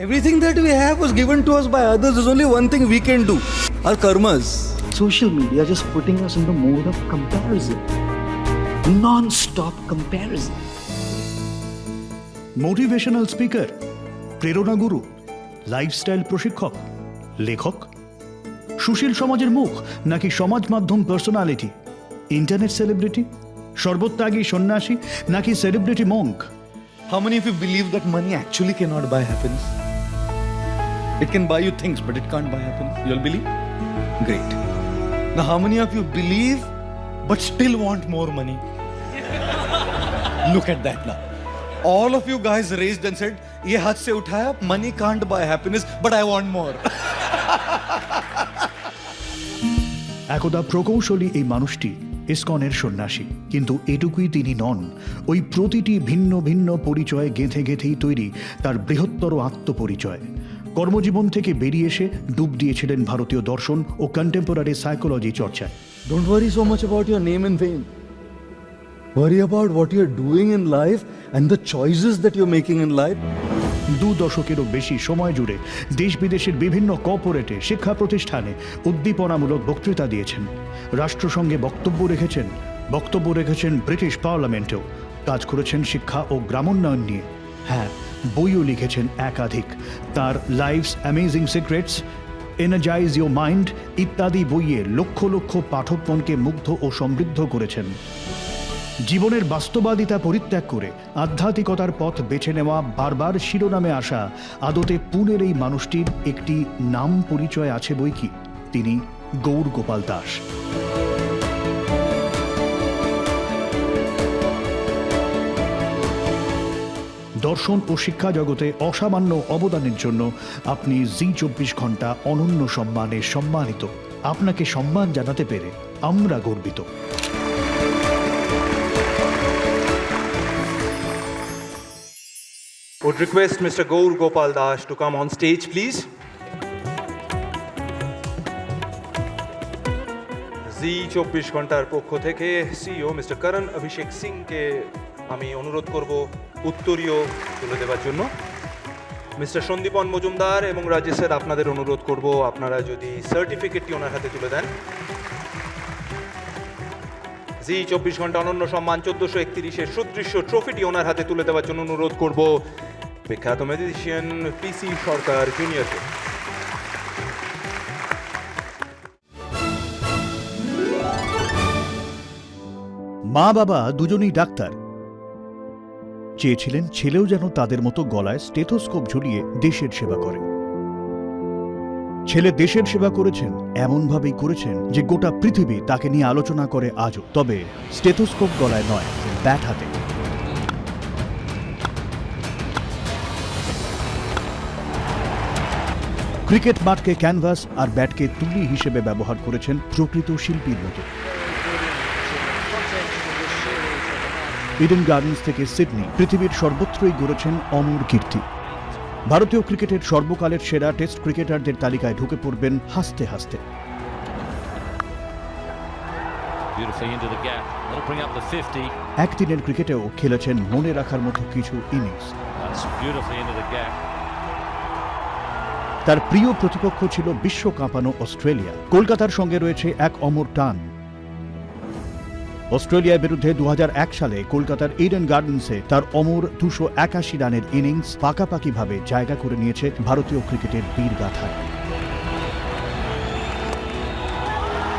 Everything that we have was given to us by others. There's only one thing we can do our karmas. Social media just putting us in the mode of comparison. Non stop comparison. Motivational speaker প্রেরণা গুরু lifestyle প্রশিক্ষক লেখক সুশীল সমাজের মুখ নাকি সমাজ মাধ্যম personality internet celebrity সর্বত্যাগী সন্ন্যাসী নাকি celebrity monk How many of you believe that money actually cannot buy happiness? It can buy you things, but it can't buy happiness. You'll believe? Great. Now, how many of you believe but still want more money? Look at that now. All of you guys raised and said, ये हाथ से उठाया money can't buy happiness, but I want more. একদা প্রকৌশলী এই মানুষটি ইসকনের সন্ন্যাসী কিন্তু এটুকুই তিনি নন ওই প্রতিটি ভিন্ন ভিন্ন পরিচয় গেঁথে গেঁথেই তৈরি তার বৃহত্তর আত্মপরিচয় কর্মজীবন থেকে বেরিয়ে এসে ডুব দিয়েছিলেন ভারতীয় দর্শন ও কন্টেম্পোরারি সাইকোলজি চর্চায় Don't worry so much about your name and fame. Worry about what you're doing in life and the choices that you're making in life. দু দশকেরও বেশি সময় জুড়ে দেশ বিদেশের বিভিন্ন কর্পোরেটে শিক্ষা প্রতিষ্ঠানে উদ্দীপনামূলক বক্তৃতা দিয়েছেন রাষ্ট্রসংঘে বক্তব্য রেখেছেন বক্তব্য রেখেছেন ব্রিটিশ পার্লামেন্টেও কাজ করেছেন শিক্ষা ও গ্রামোন্নয়ন নিয়ে হ্যাঁ বইও লিখেছেন একাধিক। তার life's amazing secrets energize your mind ইত্যাদি বইয়ে লক্ষ লক্ষ পাঠকগণকে মুগ্ধ ও সমৃদ্ধ করেছেন। জীবনের বাস্তবাদিতা পরিত্যাগ করে আধ্যাত্মিকতার পথ বেছে নেওয়া বারবার শিরোনামে আসা আদতে পুনের এই মানুষটির একটি নাম পরিচয় আছে বই কি? তিনি গৌর গোপাল দাস। দর্শন ও শিক্ষা জগতে অসামান্য অবদানের জন্য আপনি জি চব্বিশ ঘণ্টা অনন্য সম্মানে সম্মানিত আপনাকে সম্মান জানাতে পেরে আমরা গর্বিত Would request Mr. Gaur Gopal Das to come on stage, please. জি চব্বিশ ঘণ্টার পক্ষ থেকে সিইও মিস্টার করণ অভিষেক সিংকে আমি অনুরোধ করব উত্তরীয় তুলে দেওয়ার জন্য। মিস্টার সন্দীপন মজুমদার এবং রাজেশ স্যার, আপনাদের অনুরোধ করব আপনারা যদি সার্টিফিকেটটি ওনার হাতে তুলে দেন। জি, চব্বিশ ঘণ্টা অনন্য সম্মান, চোদ্দশো একত্রিশের সুদৃশ্য ট্রফিটি ওনার হাতে তুলে দেওয়ার জন্য অনুরোধ করব বিখ্যাত ম্যাজিশিয়ান পিসি সরকার জুনিয়রকে মা বাবা দুজনেই ডাক্তার। চেয়েছিলেন ছেলেও যেন তাদের মতো গলায় স্টেথোস্কোপ ঝুলিয়ে দেশের সেবা করে। ছেলে দেশের সেবা করেছেন, এমনভাবেই করেছেন যে গোটা পৃথিবী তাকে নিয়ে আলোচনা করে আজও। তবে স্টেথোস্কোপ গলায় নয়, ব্যাট হাতে। ক্রিকেট মাঠকে ক্যানভাস আর ব্যাটকে তুলি হিসেবে ব্যবহার করেছেন প্রকৃত শিল্পীর মতো। ইডেন গার্ডেন্স থেকে সিডনি পৃথিবীর সর্বত্রই গড়েছেন অমর কীর্তি। ভারতীয় ক্রিকেটের সর্বকালের সেরা টেস্ট ক্রিকেটারদের তালিকায় ঢুকে পড়বেন হাসতে হাসতে। Beautifully into the gap. That'll bring up the 50. একদিনের ক্রিকেটেও খেলেছেন মনে রাখার মতো কিছু ইনিংস তার প্রিয় প্রতিপক্ষ ছিল বিশ্ব কাঁপানো অস্ট্রেলিয়া। কলকাতার সঙ্গে রয়েছে এক অমর টান। অস্ট্রেলিয়ার বিরুদ্ধে দু হাজার এক সালে কলকাতার ইডেন গার্ডেন্সে তার অমর দুশো একাশি রানের ইনিংস পাকাপাকিভাবে জায়গা করে নিয়েছে ভারতীয় ক্রিকেটের বীর গাথায়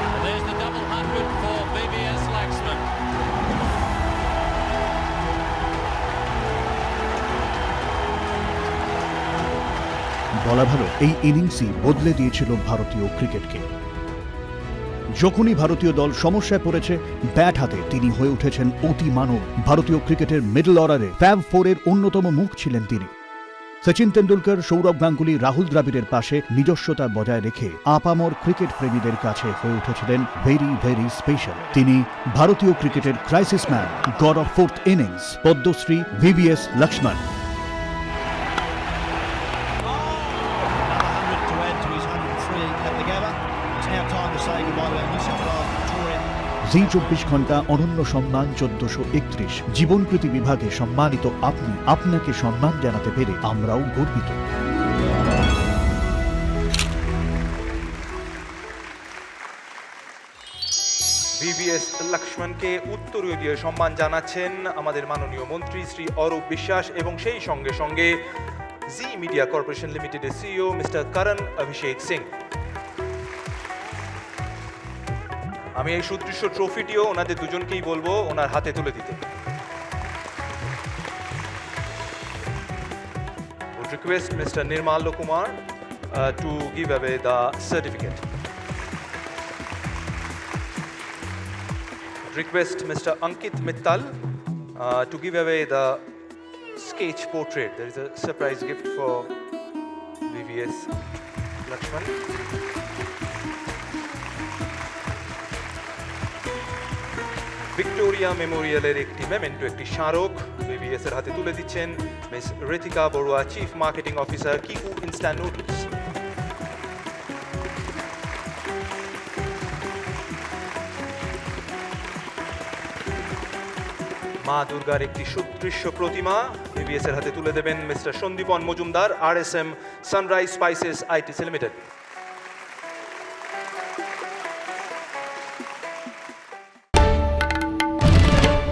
And there's the double hundred for BBS Laxman. বলা ভালো এই ইনিংসই বদলে দিয়েছিল ভারতীয় ক্রিকেটকে যখনই ভারতীয় দল সমস্যায় পড়েছে, ব্যাট হাতে তিনি হয়ে উঠেছেন অতি মানব। ভারতীয় ক্রিকেটের মিডল অর্ডারে ফ্যাব ফোরের অন্যতম মুখ ছিলেন তিনি। সচিন তেন্ডুলকর, সৌরভ গাঙ্গুলি, রাহুল দ্রাবিড়ের পাশে নিজস্বতা বজায় রেখে আপামর ক্রিকেট প্রেমীদের কাছে হয়ে উঠেছিলেন ভেরি ভেরি স্পেশাল তিনি ভারতীয় ক্রিকেটের crisis man god of fourth innings Padma Shri VVS Laxman ji চব্বিশ ঘণ্টা অনন্য সম্মান চোদ্দশো একত্রিশ। জীবনকৃতি বিভাগে সম্মানিত আপনি, আপনাকে সম্মান জানাতে পেরে আমরাও গর্বিত। ভিভিএস লক্ষ্মণকে উত্তরীয় দিয়ে সম্মান জানাচ্ছেন আমাদের মাননীয় মন্ত্রী শ্রী অরূপ বিশ্বাস এবং সেই সঙ্গে সঙ্গে জি মিডিয়া কর্পোরেশন লিমিটেডের সিইও মিস্টার করণ অভিষেক সিং। আমি এই সুদৃশ্য ট্রফিটিও ওনাদের দুজনকেই বলব ওনার হাতে তুলে দিতে। Request mister Nirmalya Kumar to give away the certificate request mister Ankit Mittal to give away the sketch portrait there is a surprise gift for VVS Laxman Victoria মেমোরিয়ালের একটি মেমেন্টো একটি স্মারক বিবিএস এর হাতে তুলে দিচ্ছেন miss Ritika Barua chief marketing officer Kiku instant noodles মা দুর্গার একটি সুদৃশ্য প্রতিমা বিবিএস এর হাতে তুলে দেবেন মিস্টার সন্দীপন মজুমদার আর S M Sunrise spices ITC limited